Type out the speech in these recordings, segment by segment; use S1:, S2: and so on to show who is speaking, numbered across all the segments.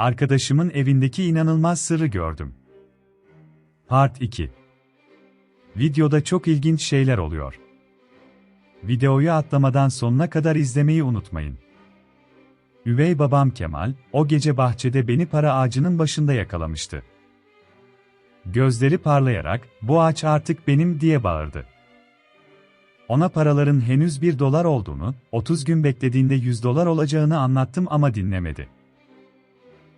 S1: Arkadaşımın evindeki inanılmaz sırrı gördüm. Part 2 Videoda çok ilginç şeyler oluyor. Videoyu atlamadan sonuna kadar izlemeyi unutmayın. Üvey babam Kemal, o gece bahçede beni para ağacının başında yakalamıştı. Gözleri parlayarak, bu ağaç artık benim diye bağırdı. Ona paraların henüz bir dolar olduğunu, 30 gün beklediğinde 100 dolar olacağını anlattım ama dinlemedi.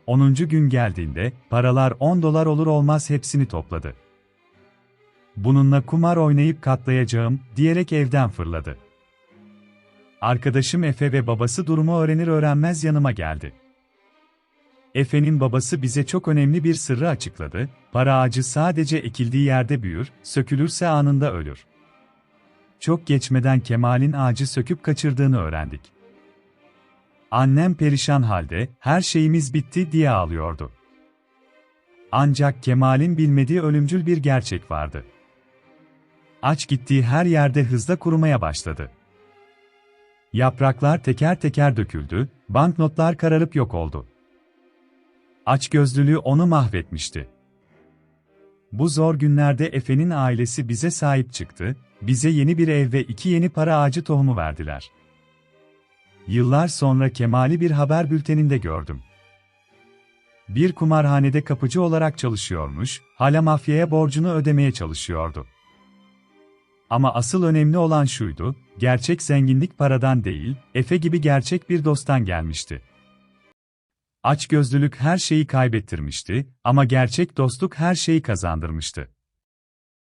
S1: 10. gün geldiğinde, paralar 10 dolar olur olmaz hepsini topladı. Bununla kumar oynayıp katlayacağım, diyerek evden fırladı. Arkadaşım Efe ve babası durumu öğrenir öğrenmez yanıma geldi. Efe'nin babası bize çok önemli bir sırrı açıkladı, para ağacı sadece ekildiği yerde büyür, sökülürse anında ölür. Çok geçmeden Kemal'in ağacı söküp kaçırdığını öğrendik. Annem perişan halde, her şeyimiz bitti diye ağlıyordu. Ancak Kemal'in bilmediği ölümcül bir gerçek vardı. Aç gittiği her yerde hızla kurumaya başladı. Yapraklar teker teker döküldü, banknotlar kararıp yok oldu. Açgözlülüğü onu mahvetmişti. Bu zor günlerde Efe'nin ailesi bize sahip çıktı, bize yeni bir ev ve iki yeni para ağacı tohumu verdiler. Yıllar sonra Kemal'i bir haber bülteninde gördüm. Bir kumarhanede kapıcı olarak çalışıyormuş, hala mafyaya borcunu ödemeye çalışıyordu. Ama asıl önemli olan şuydu, gerçek zenginlik paradan değil, Efe gibi gerçek bir dosttan gelmişti. Açgözlülük her şeyi kaybettirmişti ama gerçek dostluk her şeyi kazandırmıştı.